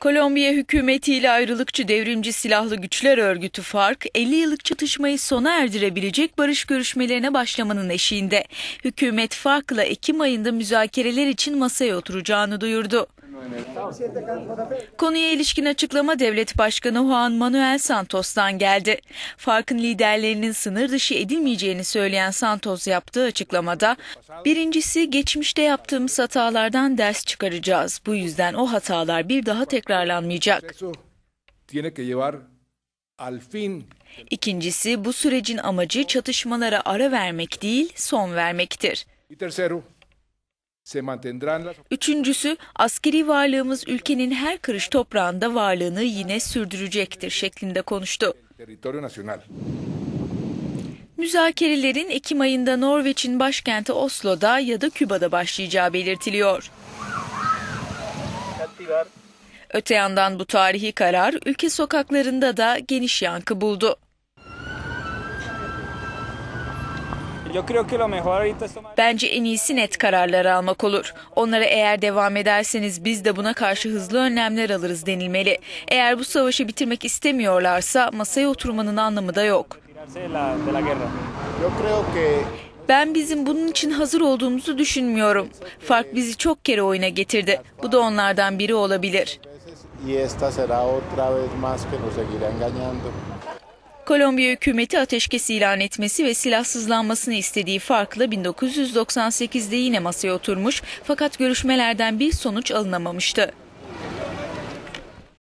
Kolombiya hükümetiyle ayrılıkçı devrimci silahlı güçler örgütü FARC, 50 yıllık çatışmayı sona erdirebilecek barış görüşmelerine başlamanın eşiğinde. Hükümet FARC'la Ekim ayında müzakereler için masaya oturacağını duyurdu. Konuya ilişkin açıklama devlet başkanı Juan Manuel Santos'tan geldi. FARC'ın liderlerinin sınır dışı edilmeyeceğini söyleyen Santos yaptığı açıklamada, birincisi geçmişte yaptığımız hatalardan ders çıkaracağız. Bu yüzden o hatalar bir daha tekrarlanmayacak. İkincisi bu sürecin amacı çatışmalara ara vermek değil, son vermektir. Üçüncüsü, askeri varlığımız ülkenin her karış toprağında varlığını yine sürdürecektir şeklinde konuştu. Müzakerelerin Ekim ayında Norveç'in başkenti Oslo'da ya da Küba'da başlayacağı belirtiliyor. Öte yandan bu tarihi karar ülke sokaklarında da geniş yankı buldu. Bence en iyisi net kararlar almak olur. Onlara eğer devam ederseniz biz de buna karşı hızlı önlemler alırız denilmeli. Eğer bu savaşı bitirmek istemiyorlarsa masaya oturmanın anlamı da yok. Ben bizim bunun için hazır olduğumuzu düşünmüyorum. Fark bizi çok kere oyuna getirdi. Bu da onlardan biri olabilir. Kolombiya hükümeti ateşkes ilan etmesi ve silahsızlanmasını istediği farkla 1998'de yine masaya oturmuş fakat görüşmelerden bir sonuç alınamamıştı.